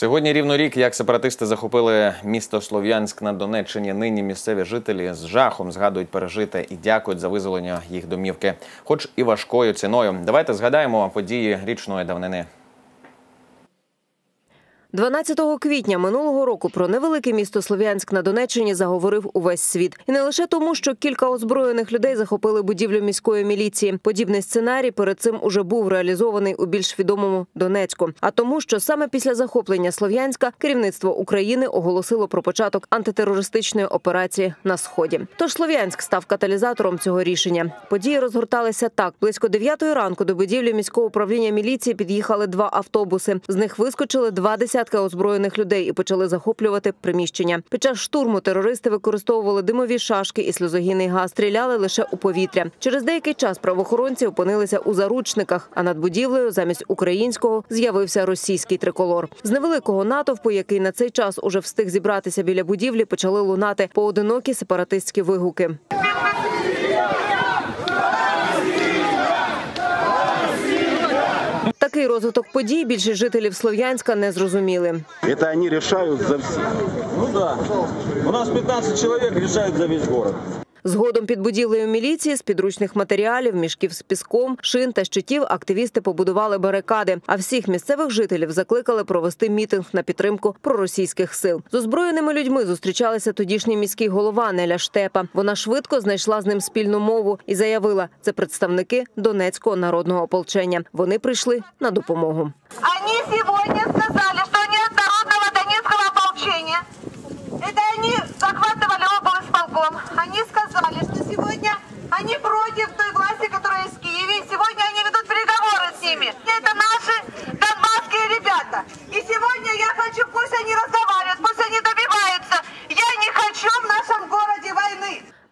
Сьогодні рівно рік, як сепаратисти захопили місто Слов'янськ на Донеччині. Нині місцеві жителі з жахом згадують пережите і дякують за визволення їх домівки, хоч і важкою ціною. Давайте згадаємо події річної давнини. 12 квітня минулого року про невелике місто Слов'янськ на Донеччині заговорив увесь світ, і не лише тому, що кілька озброєних людей захопили будівлю міської міліції. Подібний сценарій перед цим уже був реалізований у більш відомому Донецьку. А тому, що саме після захоплення Слов'янська керівництво України оголосило про початок антитерористичної операції на сході. Тож Слов'янськ став каталізатором цього рішення. Події розгорталися так: близько 9 ранку до будівлі міського управління міліції під'їхали два автобуси. З них вискочили два десятки озброєних людей і почали захоплювати приміщення. Під час штурму терористи використовували димові шашки і сльозогінний газ. Стріляли лише у повітря. Через деякий час правоохоронці опинилися у заручниках. А над будівлею замість українського з'явився російський триколор. З невеликого натовпу, який на цей час уже встиг зібратися біля будівлі, почали лунати поодинокі сепаратистські вигуки. Такий розвиток подій більшість жителів Слов'янська не зрозуміли. Це вони вирішують за всі Ну да. У нас 15 чоловік вирішують за весь город. Згодом під будівлею міліції з підручних матеріалів, мішків з піском, шин та щитів активісти побудували барикади. А всіх місцевих жителів закликали провести мітинг на підтримку проросійських сил. З озброєними людьми зустрічалася тодішній міський голова Неля Штепа. Вона швидко знайшла з ним спільну мову і заявила, це представники Донецького народного ополчення. Вони прийшли на допомогу. Они сегодня сказали, что они от народного донецкого ополчения. Это они захватывали облсполком. Они сказали, что сегодня они против той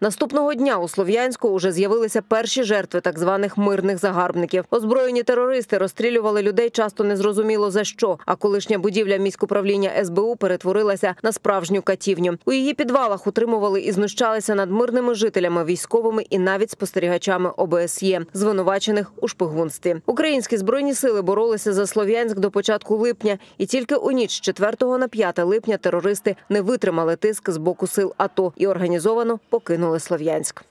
Наступного дня у Слов'янську уже з'явилися перші жертви так званих мирних загарбників. Озброєні терористи розстрілювали людей часто незрозуміло за що. А колишня будівля міськуправління СБУ перетворилася на справжню катівню. У її підвалах утримували і знущалися над мирними жителями, військовими і навіть спостерігачами ОБСЄ, звинувачених у шпигунстві. Українські збройні сили боролися за Слов'янськ до початку липня, і тільки у ніч з 4 на 5 липня терористи не витримали тиск з боку сил АТО і організовано покинули Слов'янськ.